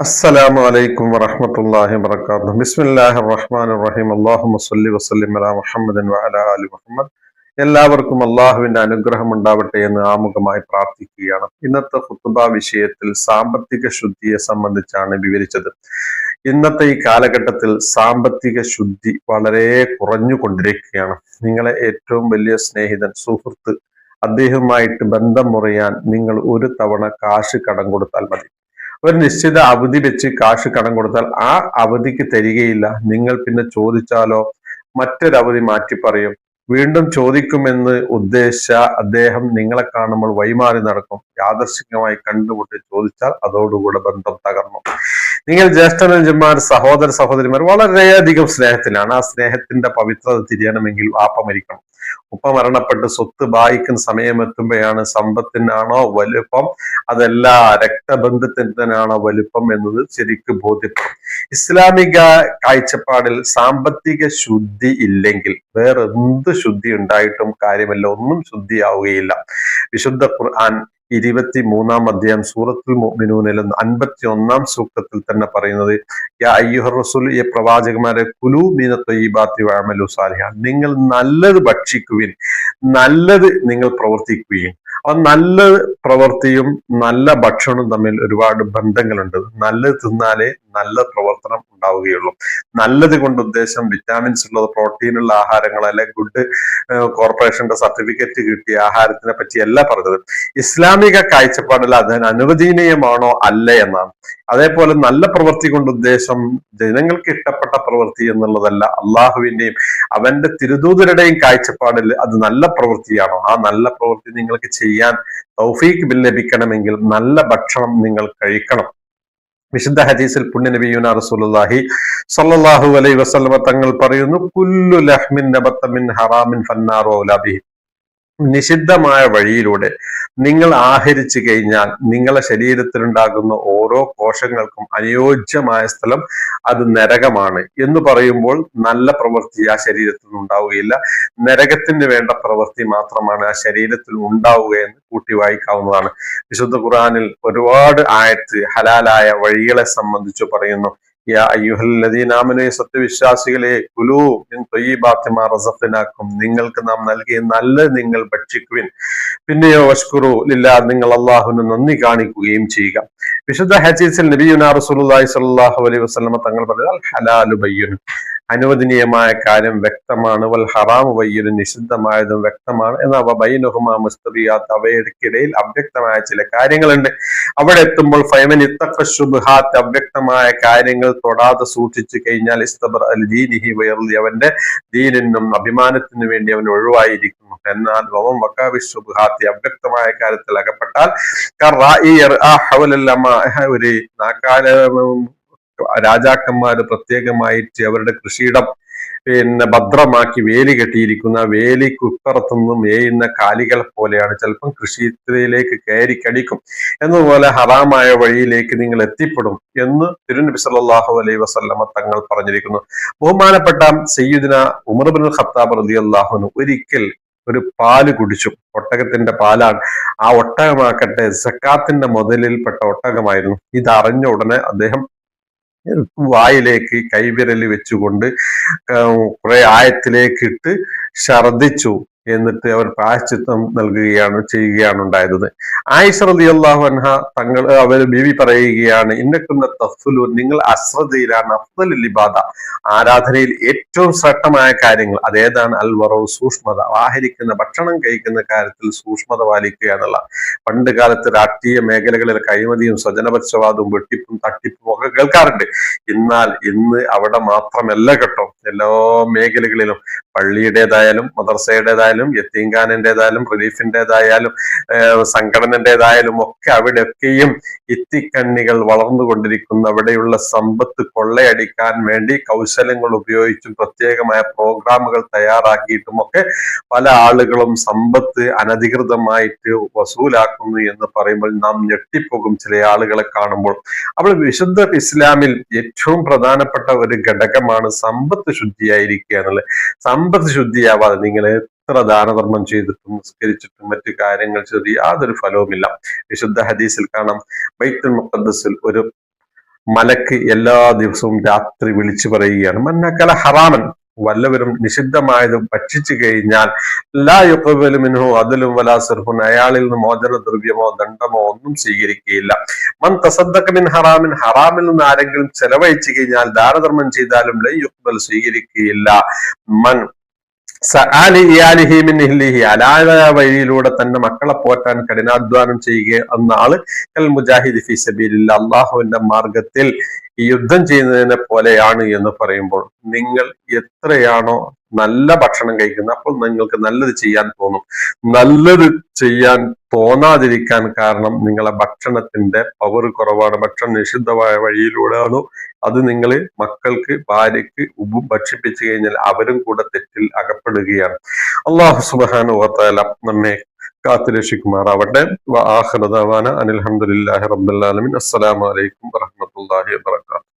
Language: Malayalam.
السلام عليكم ورحمة الله وبركاته بسم الله الرحمن الرحيم اللهم صل وسلم على محمد وعلى آل محمد എല്ലാവർക്കും അള്ളാഹുവിന്റെ അനുഗ്രഹം ഉണ്ടാവട്ടെ എന്ന് ആമുഖമായി പ്രാർത്ഥിക്കുകയാണ് ഇന്നത്തെ ഖുത്തുബ വിഷയത്തിൽ സാമ്പത്തിക ശുദ്ധിയെ സംബന്ധിച്ചാണ് വിവരിച്ചത് ഇന്നത്തെ ഈ കാലഘട്ടത്തിൽ സാമ്പത്തിക ശുദ്ധി വളരെ കുറഞ്ഞുകൊണ്ടിരിക്കുകയാണ് നിങ്ങളെ ഏറ്റവും വലിയ സ്നേഹിതൻ സുഹൃത്ത് അദ്ദേഹവുമായിട്ട് ബന്ധം മുറിയാൻ നിങ്ങൾ ഒരു തവണ കാശ് കടം കൊടുത്താൽ മതി ഒരു നിശ്ചിത അവധി വെച്ച് കാശ് കടം കൊടുത്താൽ ആ അവധിക്ക് തരികയില്ല. നിങ്ങൾ പിന്നെ ചോദിച്ചാലോ? മറ്റൊരവധി മാറ്റി പറയും. വീണ്ടും ചോദിക്കുമെന്ന് ഉദ്ദേശിച്ച അദ്ദേഹം നിങ്ങളെ കാണുമ്പോൾ വൈമാറി നടക്കും. യാദർശികമായി കണ്ടുമുട്ടി ചോദിച്ചാൽ അതോടുകൂടെ ബന്ധം തകർന്നു. നിങ്ങൾ ജ്യേഷ്ഠനന്മാർ സഹോദര സഹോദരിമാർ വളരെയധികം സ്നേഹത്തിലാണ്. ആ സ്നേഹത്തിന്റെ പവിത്രത തിരിയണമെങ്കിൽ വാപ്പ മരിക്കണം. ഉപ്പ മരണപ്പെട്ട് സ്വത്ത് ബായിക്കുന്ന സമയമെത്തുമ്പോഴാണ് സമ്പത്തിനാണോ വലുപ്പം? അതല്ല രക്തബന്ധത്തിനാണോ വലുപ്പം എന്നത് ശരിക്കും ബോധ്യപ്പെടും. ഇസ്ലാമിക കാഴ്ചപ്പാടിൽ സാമ്പത്തിക ശുദ്ധി ഇല്ലെങ്കിൽ വേറെ എന്ത് ശുദ്ധി ഉണ്ടായിട്ടും കാര്യമല്ല. ഒന്നും ശുദ്ധിയാവുകയില്ല. വിശുദ്ധ ഖുർആൻ ഇരുപത്തി മൂന്നാം അധ്യായം സൂറത്തുൽ മുഅ്മിനൂനിൽ അൻപത്തി ഒന്നാം സൂക്തത്തിൽ തന്നെ പറയുന്നത് യാ അയ്യുഹർ റസൂൽ ഈ പ്രവാചകന്മാരെ കുലു മീന വാമലു സാലിഹ നിങ്ങൾ നല്ലത് ഭക്ഷിക്കുവിൻ നല്ലത് നിങ്ങൾ പ്രവർത്തിക്കുകയും അപ്പൊ നല്ല പ്രവൃത്തിയും നല്ല ഭക്ഷണവും തമ്മിൽ ഒരുപാട് ബന്ധങ്ങളുണ്ട്. നല്ലത് തിന്നാലേ നല്ല പ്രവർത്തനം ഉണ്ടാവുകയുള്ളൂ. നല്ലത് കൊണ്ട് ഉദ്ദേശം വിറ്റാമിൻസ് ഉള്ളത് പ്രോട്ടീൻ ഉള്ള ആഹാരങ്ങൾ അല്ലെ ഗുഡ് കോർപ്പറേഷന്റെ സർട്ടിഫിക്കറ്റ് കിട്ടിയ ആഹാരത്തിനെ പറ്റി പറ്റിയല്ല പറഞ്ഞത്. ഇസ്ലാമിക കാഴ്ചപ്പാടിൽ അതിന് അനുവദനീയമാണോ അല്ല എന്നാണ്. അതേപോലെ നല്ല പ്രവൃത്തി കൊണ്ട് ഉദ്ദേശം ജനങ്ങൾക്ക് ഇഷ്ടപ്പെട്ട പ്രവൃത്തി എന്നുള്ളതല്ല അള്ളാഹുവിന്റെയും അവന്റെ തിരുദൂതരുടെയും കാഴ്ചപ്പാടിൽ അത് നല്ല പ്രവൃത്തിയാണോ? ആ നല്ല പ്രവൃത്തി നിങ്ങൾക്ക് ചെയ്യാൻ തൗഫീക്ക് ലഭിക്കണമെങ്കിൽ നല്ല ഭക്ഷണം നിങ്ങൾ കഴിക്കണം. വിശുദ്ധ ഹദീസിൽ പുണ്യ നബിയുന റസൂലുള്ളാഹി സല്ലല്ലാഹു അലൈഹി വസല്ലമ തങ്ങൾ പറയുന്നു കുല്ലു ലഹ്മിൻ നബത്ത മിൻ ഹറാമിൻ ഫന്നാറു ഔലാബിഹി നിഷിദ്ധമായ വഴിയിലൂടെ നിങ്ങൾ ആഹരിച്ചു കഴിഞ്ഞാൽ നിങ്ങളെ ശരീരത്തിലുണ്ടാകുന്ന ഓരോ കോശങ്ങൾക്കും അനുയോജ്യമായ സ്ഥലം അത് നരകമാണ് എന്ന് പറയുമ്പോൾ നല്ല പ്രവൃത്തി ആ ശരീരത്തിൽ ഉണ്ടാവുകയില്ല. നരകത്തിന് വേണ്ട പ്രവൃത്തി മാത്രമാണ് ആ ശരീരത്തിൽ ഉണ്ടാവുക എന്ന് കൂട്ടി വായിക്കാവുന്നതാണ്. വിശുദ്ധ ഖുറാനിൽ ഒരുപാട് ആയത്ത് ഹലാലായ വഴികളെ സംബന്ധിച്ച് പറയുന്നു. സത്യവിശ്വാസികളെ കുലു റസഫിനാക്കും നിങ്ങൾക്ക് നാം നൽകിയ നല്ല നിങ്ങൾ ഭക്ഷിക്കുവിൻ. പിന്നെയോ വഷ്കുറു ഇല്ല നിങ്ങൾ അള്ളാഹുവിന് നന്ദി കാണിക്കുകയും ചെയ്യുക. വിശുദ്ധ ഹജീസിൽ നബിയുന സ്വല്ലല്ലാഹു അലൈഹി വസ്ലമ തങ്ങൾ പറഞ്ഞാൽ ഹലാലു ബയ്യുൻ. അനുവദനീയമായ കാര്യം വ്യക്തമാണ്. വൽ ഹറാമു വയ്യലും നിഷിദ്ധമായതും വ്യക്തമാണ്. എന്നാൽ ബൈനുഹുമ മുസ്തബിയാത്ത് അവയ്ക്കിടയിൽ അവ്യക്തമായ ചില കാര്യങ്ങളുണ്ട്. അവിടെ എത്തുമ്പോൾ ഫൈമൻ ശുബ്ഹാത്ത് അവ്യക്തമായ കാര്യങ്ങൾ തൊടാതെ സൂക്ഷിച്ചു കഴിഞ്ഞാൽ ഇസ്തബർ അൽ ദീനിഹി വയർലി. അവന്റെ ദീനിനും അഭിമാനത്തിനു വേണ്ടി അവൻ ഒഴിവായിരിക്കുന്നു. എന്നാൽ വവം വക്കാവി അവ്യക്തമായ കാര്യത്തിൽ അകപ്പെട്ടാൽ ഒരു നാക്കാല രാജാക്കന്മാര് പ്രത്യേകമായിട്ട് അവരുടെ കൃഷിയിടം പിന്നെ ഭദ്രമാക്കി വേലി കെട്ടിയിരിക്കുന്ന വേലിക്കുപ്പുറത്തുനിന്ന് മേയുന്ന കാലികളെ പോലെയാണ്. ചിലപ്പം കൃഷിയിലേക്ക് കയറി കടിക്കും എന്നതുപോലെ ഹറാമായ വഴിയിലേക്ക് നിങ്ങൾ എത്തിപ്പെടും എന്ന് തിരുനബി സല്ലാഹു അലൈ വസല്ലമ തങ്ങൾ പറഞ്ഞിരിക്കുന്നു. ബഹുമാനപ്പെട്ട സയ്യിദിന ഉമർ ബിൻ ഖത്താബ് റളിയല്ലാഹു ഒരിക്കൽ ഒരു പാൽ കുടിച്ചു. ഒട്ടകത്തിന്റെ പാലാണ്. ആ ഒട്ടകമാക്കട്ടെ സക്കാത്തിന്റെ മുതലിൽപ്പെട്ട ഒട്ടകമായിരുന്നു. ഇതറിഞ്ഞ ഉടനെ അദ്ദേഹം വായിലേക്ക് കൈവിരൽ വെച്ചുകൊണ്ട് കുറെ ആയത്തിലേക്ക് ഇട്ട് ഛർദിച്ചു എന്നിട്ട് അവർ പ്രായശ്ചിത്തം നൽകുകയാണ് ചെയ്യുകയാണ് ഉണ്ടായത് ആയിഷ അലി അള്ളാഹു അൻഹ തങ്ങൾ അവർ ബീവി പറയുകയാണ് ഇന്നക്കുന്ന തഫുലു നിങ്ങൾ അശ്രദ്ധയിലാണ് അഫ്ദൽ ലിബാദ. ആരാധനയിൽ ഏറ്റവും ശ്രദ്ധമായ കാര്യങ്ങൾ അതേതാണ് അൽ വറവ് സൂക്ഷ്മത. ആഹരിക്കുന്ന ഭക്ഷണം കഴിക്കുന്ന കാര്യത്തിൽ സൂക്ഷ്മത പാലിക്കുക എന്നുള്ള പണ്ട് കാലത്ത് രാഷ്ട്രീയ മേഖലകളിൽ കൈമതിയും സ്വജനപക്ഷവാദവും വെട്ടിപ്പും തട്ടിപ്പും ഒക്കെ കേൾക്കാറുണ്ട്. എന്നാൽ ഇന്ന് അവിടെ മാത്രമല്ല കേട്ടോ. എല്ലാ മേഖലകളിലും പള്ളിയുടേതായാലും മദർസയുടേതായാലും യത്തീങ്കാനന്റേതായാലും റിലീഫിന്റെതായാലും സംഘടനന്റേതായാലും ഒക്കെ അവിടെയൊക്കെയും ഇത്തിക്കണ്ണികൾ വളർന്നുകൊണ്ടിരിക്കുന്ന അവിടെയുള്ള സമ്പത്ത് കൊള്ളയടിക്കാൻ വേണ്ടി കൗശലങ്ങൾ ഉപയോഗിച്ചും പ്രത്യേകമായ പ്രോഗ്രാമുകൾ തയ്യാറാക്കിയിട്ടും ഒക്കെ പല ആളുകളും സമ്പത്ത് അനധികൃതമായിട്ട് വസൂലാക്കുന്നു എന്ന് പറയുമ്പോൾ നാം ഞെട്ടിപ്പോകും ചില ആളുകളെ കാണുമ്പോൾ. അപ്പോൾ വിശുദ്ധ ഇസ്ലാമിൽ ഏറ്റവും പ്രധാനപ്പെട്ട ഒരു ഘടകമാണ് സമ്പത്ത് ശുദ്ധിയായിരിക്കുക എന്നുള്ളത്. സമ്പത്ത് ശുദ്ധിയാവാതെ നിങ്ങൾ എത്ര ദാനധർമ്മം ചെയ്തിട്ടും നിസ്കരിച്ചിട്ടും മറ്റു കാര്യങ്ങൾ ചെയ്ത് യാതൊരു ഫലവുമില്ല. വിശുദ്ധ ഹദീസിൽ കാണാം ബൈത്തുൽ മുഖദ്സിൽ ഒരു മലക്ക് എല്ലാ ദിവസവും രാത്രി വിളിച്ചു പറയുകയാണ് മന്നക്കല ഹറാമൻ. വല്ലവരും നിഷിദ്ധമായത് ഭക്ഷിച്ചു കഴിഞ്ഞാൽ ലാ യുക്കബലുമിനോ അതിലും വലാ സിർഫുൻ അയാളിൽ നിന്ന് മോചന ദ്രവ്യമോ ദണ്ഡമോ ഒന്നും സ്വീകരിക്കുകയില്ല. മൻ തസദ്ദക്കമിൻ ഹറാമിൻ ഹറാമിൽ നിന്ന് ആരെങ്കിലും ചെലവഴിച്ചു കഴിഞ്ഞാൽ ദാനധർമ്മം ചെയ്താലും ലൈ യുക്ബൽ സ്വീകരിക്കുകയില്ല. മൻ വഴിയിലൂടെ തന്റെ മക്കളെ പോറ്റാൻ കഠിനാധ്വാനം ചെയ്യുക എന്ന ആൾ കൽ മുജാഹിദ് ഫി സബീലില്ല. അള്ളാഹുവിന്റെ മാർഗത്തിൽ യുദ്ധം ചെയ്യുന്നതിനെ പോലെയാണ് എന്ന് പറയുമ്പോൾ നിങ്ങൾ എത്രയാണോ നല്ല ഭക്ഷണം കഴിക്കുന്നത് അപ്പോൾ നിങ്ങൾക്ക് നല്ലത് ചെയ്യാൻ തോന്നും. നല്ലത് ചെയ്യാൻ തോന്നാതിരിക്കാൻ കാരണം നിങ്ങളെ ഭക്ഷണത്തിന്റെ പവർ കുറവാണ്. ഭക്ഷണം നിഷിദ്ധമായ വഴിയിലൂടെയാണോ അത് നിങ്ങൾ മക്കൾക്ക് ഭാര്യയ്ക്ക് ഉപ്പും ഭക്ഷിപ്പിച്ചു കഴിഞ്ഞാൽ അവരും കൂടെ തെറ്റിൽ അകപ്പെടുകയാണ്. അള്ളാഹു സുബാനു ഓത്താല നമ്മെ കാത്തുരക്ഷിക്കുമാറാവട്ടെ ആഹ്ലദാന അനിൽഹമുല്ലാഹി റബ്ബുലാലമിൻ അസ്സലാമലൈക്കും വറഹമത്തല്ലാഹി വാത്തു